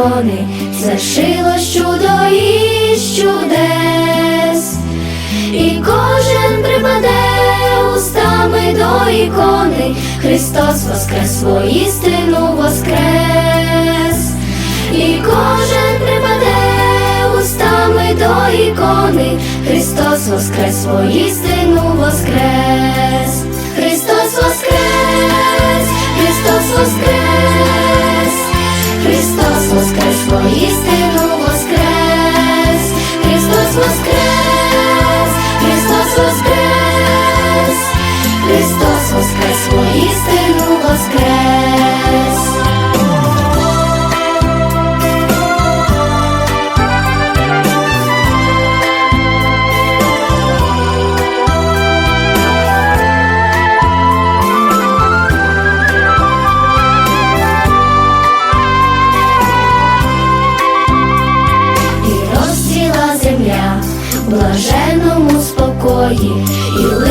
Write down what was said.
ікони, зашило чудо із чудес, і кожен припаде устами до ікони, Христос воскрес, воістину воскрес, і кожен припаде устами до ікони, Христос воскрес, воістину воскрес, воскрес, воістину блаженному спокої, і